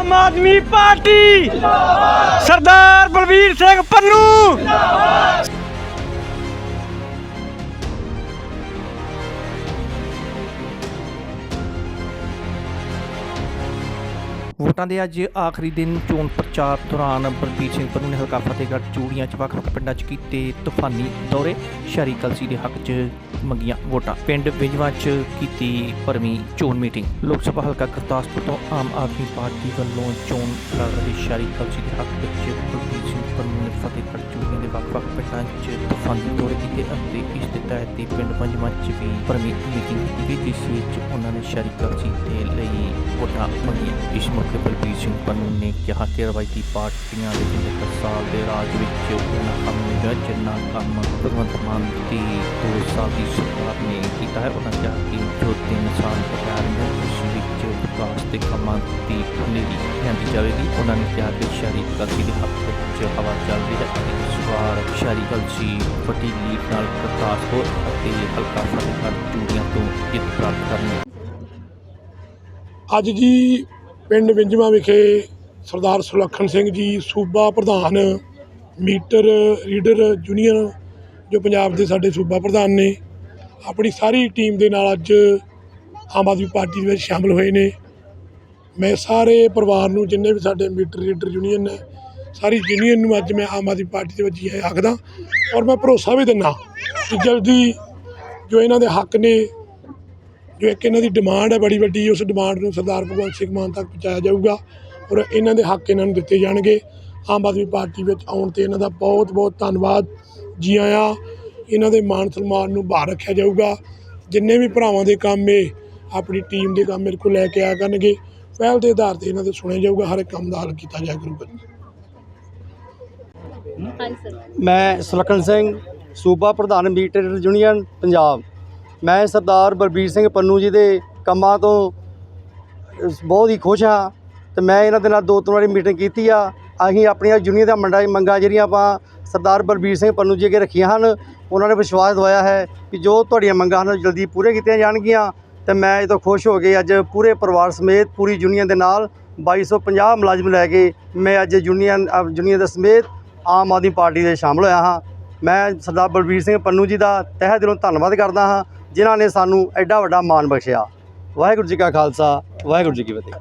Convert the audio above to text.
ਆਦਮੀ party Sardar Balvir Singh Pannu ਵੋਟਾਂ ਦੇ ਅੱਜ ਆਖਰੀ ਦਿਨ ਚੋਣ ਪ੍ਰਚਾਰ ਦੌਰਾਨ ਬਲਬੀਰ ਸਿੰਘ ਪੰਨੂ ਨੇ ਹਲਕਾ ਫਤਿਹਗੜ੍ਹ, ਚੂੜੀਆਂ ਚ ਵੱਖ-ਵੱਖ ਪਿੰਡਾਂ ਚ ਕੀਤੇ ਤੂਫਾਨੀ ਦੌਰੇ। ਸ਼ਹਿਰੀ ਕਲਸੀ ਦੇ ਹੱਕ 'ਚ ਮੰਗੀਆਂ ਵੋਟਾਂ। ਪਿੰਡ ਵਿਜਵਾ 'ਚ ਕੀਤੀ ਭਰਵੀਂ ਚੋਣ ਮੀਟਿੰਗ। ਲੋਕ ਸਭਾ ਹਲਕਾ ਗੁਰਦਾਸਪੁਰ ਤੋਂ ਆਮ ਆਦਮੀ ਪਾਰਟੀ ਵੱਲੋਂ ਚੋਣ ਲੜ ਰਹੇ ਸ਼ਹਿਰੀ ਕਲਸੀ ਦੇ ਹੱਕ ਵਿੱਚ ਬਲਬੀਰ ਸਿੰਘ ਪੰਨੂ ਨੇ ਫਤਿਹਗੜ੍ਹ, ਚੂੜੀਆਂ ਦੇ ਵੱਖ-ਵੱਖ ਪਿੰਡਾਂ 'ਚ ਤੂਫਾਨੀ ਦੌਰੇ ਕੀਤੇ ਅਤੇ ਇਸ ਦੇ ਤਹਿਤ ਹੀ ਪਿੰਡ ਵਿਜਵਾ 'ਚ ਵੀ ਭਰਵੀਂ ਮੀਟਿੰਗ ਕੀਤੀ ਗਈ, ਜਿਸ ਵਿੱਚ ਉਹਨਾਂ ਨੇ ਸ਼ਹਿਰੀ ਕਲਸੀ ਦੇ ਲਈ ਵੋਟਾਂ ਮੰਗੀਆਂ। ਇਸ ਮੌਕੇ ਬਲਬੀਰ ਸਿੰਘ ਪੰਨੂ ਨੇ ਕਿਹਾ ਕਿ ਰਵਾਇਤੀ ਪਾਰਟੀਆਂ ਦੇ ਜਿੰਨੇ ਕੁ ਸਾਲ ਦੇ ਰਾਜ ਵਿੱਚ ਉਹਨਾਂ ਕੰਮ ਨਹੀਂ ਜਿੰਨਾ ਕੰਮ ਭਗਵੰਤ ਮਾਨ ਦੀ ਦੋ ਸਾਲ ਦੀ ਸਰਕਾਰ ਨੇ ਕੀਤਾ ਹੈ, ਉਹਨਾਂ ਕਿਹਾ ਕਿ ਜੋ ਤਿੰਨ ਸਾਲ ਬਕਾਇਆ ਨੇ, ਉਸ ਵਿੱਚ ਵਿਕਾਸ ਦੇ ਕੰਮਾਂ ਦੀ ਹਨੇਰੀ ਲਿਆਂਦੀ ਜਾਵੇਗੀ। ਉਹਨਾਂ ਨੇ ਕਿਹਾ ਕਿ ਸ਼ਹਿਰੀ ਕਲਸੀ ਦੇ ਹੱਕ ਵਿੱਚ ਹਵਾ ਚੱਲ ਰਹੀ ਹੈ ਅਤੇ ਇਸ ਵਾਰ ਸ਼ਹਿਰੀ ਕਲਸੀ ਵੱਡੀ ਲੀਡ ਨਾਲ ਗੁਰਦਾਸਪੁਰ ਅਤੇ ਹਲਕਾ ਫਤਿਹਗੜ੍ਹ ਚੂੜੀਆਂ ਤੋਂ ਜਿੱਤ ਪ੍ਰਾਪਤ ਕਰਨਗੇ। ਅੱਜ ਜੀ ਪਿੰਡ ਵਿੰਜਵਾ ਵਿਖੇ ਸਰਦਾਰ ਸੁਲੱਖਣ ਸਿੰਘ ਜੀ, ਸੂਬਾ ਪ੍ਰਧਾਨ, ਮੀਟਰ ਰੀਡਰ ਯੂਨੀਅਨ ਜੋ ਪੰਜਾਬ ਦੇ ਸਾਡੇ ਸੂਬਾ ਪ੍ਰਧਾਨ ਨੇ, ਆਪਣੀ ਸਾਰੀ ਟੀਮ ਦੇ ਨਾਲ ਅੱਜ ਆਮ ਆਦਮੀ ਪਾਰਟੀ ਦੇ ਵਿੱਚ ਸ਼ਾਮਲ ਹੋਏ ਨੇ। ਮੈਂ ਸਾਰੇ ਪਰਿਵਾਰ ਨੂੰ, ਜਿੰਨੇ ਵੀ ਸਾਡੇ ਮੀਟਰ ਰੀਡਰ ਯੂਨੀਅਨ ਨੇ, ਸਾਰੀ ਯੂਨੀਅਨ ਨੂੰ ਅੱਜ ਮੈਂ ਆਮ ਆਦਮੀ ਪਾਰਟੀ ਦੇ ਵਿੱਚ ਆਖਦਾ ਔਰ ਮੈਂ ਭਰੋਸਾ ਵੀ ਦਿੰਦਾ ਕਿ ਜਲਦੀ ਜੋ ਇਹਨਾਂ ਦੇ ਹੱਕ ਨੇ ਜੋ ਇੱਕ ਇਹਨਾਂ ਦੀ ਡਿਮਾਂਡ ਹੈ ਬੜੀ ਵੱਡੀ ਉਸ ਡਿਮਾਂਡ ਨੂੰ ਸਰਦਾਰ ਭਗਵੰਤ ਸਿੰਘ ਮਾਨ ਤੱਕ ਪਹੁੰਚਾਇਆ ਜਾਊਗਾ ਔਰ ਇਹਨਾਂ ਦੇ ਹੱਕ ਇਹਨਾਂ ਨੂੰ ਦਿੱਤੇ ਜਾਣਗੇ। ਆਮ ਆਦਮੀ ਪਾਰਟੀ ਵਿੱਚ ਆਉਣ ਤੇ ਇਹਨਾਂ ਦਾ ਬਹੁਤ ਬਹੁਤ ਧੰਨਵਾਦ। ਜੀ ਆਇਆਂ ਇਹਨਾਂ ਦੇ ਮਾਨ ਸਨਮਾਨ ਨੂੰ ਬਾਹਰ ਰੱਖਿਆ ਜਾਊਗਾ। ਜਿੰਨੇ ਵੀ ਭਰਾਵਾਂ ਦੇ ਕੰਮ ਇਹ ਆਪਣੀ ਟੀਮ ਦੇ ਕੰਮ ਮੇਰੇ ਕੋਲ ਲੈ ਕੇ ਆਇਆ ਕਰਨਗੇ ਪਹਿਲ ਦੇ ਆਧਾਰ ਤੇ ਇਹਨਾਂ ਦੇ ਸੁਣਿਆ ਜਾਊਗਾ ਹਰ ਇੱਕ ਕੰਮ ਦਾ ਹੱਲ ਕੀਤਾ ਜਾਇਆ ਕਰੂਗਾ। ਮੈਂ ਸੁਲੱਖਣ ਸਿੰਘ ਸੂਬਾ ਪ੍ਰਧਾਨ ਮੀਟਰ ਯੂਨੀਅਨ ਪੰਜਾਬ। ਮੈਂ ਸਰਦਾਰ ਬਲਬੀਰ ਸਿੰਘ ਪੰਨੂ ਜੀ ਦੇ ਕੰਮਾਂ ਤੋਂ ਬਹੁਤ ਹੀ ਖੁਸ਼ ਹਾਂ ਤੇ ਮੈਂ ਇਹਨਾਂ ਦੇ ਨਾਲ ਦੋ ਤਿੰਨ ਵਾਰੀ ਮੀਟਿੰਗ ਕੀਤੀ ਆ। ਅਸੀਂ ਆਪਣੀਆਂ ਯੂਨੀਅਨ ਦਾ ਮੰਡਾ ਮੰਗਾਂ ਜਿਹੜੀਆਂ ਆਪਾਂ ਸਰਦਾਰ ਬਲਬੀਰ ਸਿੰਘ ਪੰਨੂ ਜੀ ਅੱਗੇ ਰੱਖੀਆਂ ਹਨ ਉਹਨਾਂ ਨੇ ਵਿਸ਼ਵਾਸ ਦਵਾਇਆ ਹੈ ਕਿ ਜੋ ਤੁਹਾਡੀਆਂ ਮੰਗਾਂ ਹਨ ਜਲਦੀ ਪੂਰੇ ਕੀਤੀਆਂ ਜਾਣਗੀਆਂ ਤੇ ਮੈਂ ਇਹ ਤੋਂ ਖੁਸ਼ ਹੋ ਕੇ ਅੱਜ ਪੂਰੇ ਪਰਿਵਾਰ ਸਮੇਤ ਪੂਰੀ ਯੂਨੀਅਨ ਦੇ ਨਾਲ 2250 ਮੁਲਾਜ਼ਮ ਲੈ ਕੇ ਮੈਂ ਅੱਜ ਯੂਨੀਅਨ ਅ, ਯੂਨੀਅਨ ਦੇ ਸਮੇਤ ਆਮ ਆਦਮੀ ਪਾਰਟੀ ਦੇ ਸ਼ਾਮਲ ਹੋਇਆ ਹਾਂ। ਮੈਂ ਸਰਦਾਰ ਬਲਬੀਰ ਸਿੰਘ ਪੰਨੂ ਜੀ ਦਾ ਤਹਿ ਦਿਲੋਂ ਧੰਨਵਾਦ ਕਰਦਾ ਹਾਂ ਜਿਨ੍ਹਾਂ ਨੇ ਸਾਨੂੰ ਐਡਾ ਵੱਡਾ ਮਾਣ ਬਖਸ਼ਿਆ। ਵਾਹਿਗੁਰੂ ਜੀ ਕਾ ਖਾਲਸਾ, ਵਾਹਿਗੁਰੂ ਜੀ ਕੀ ਫਤਿਹ।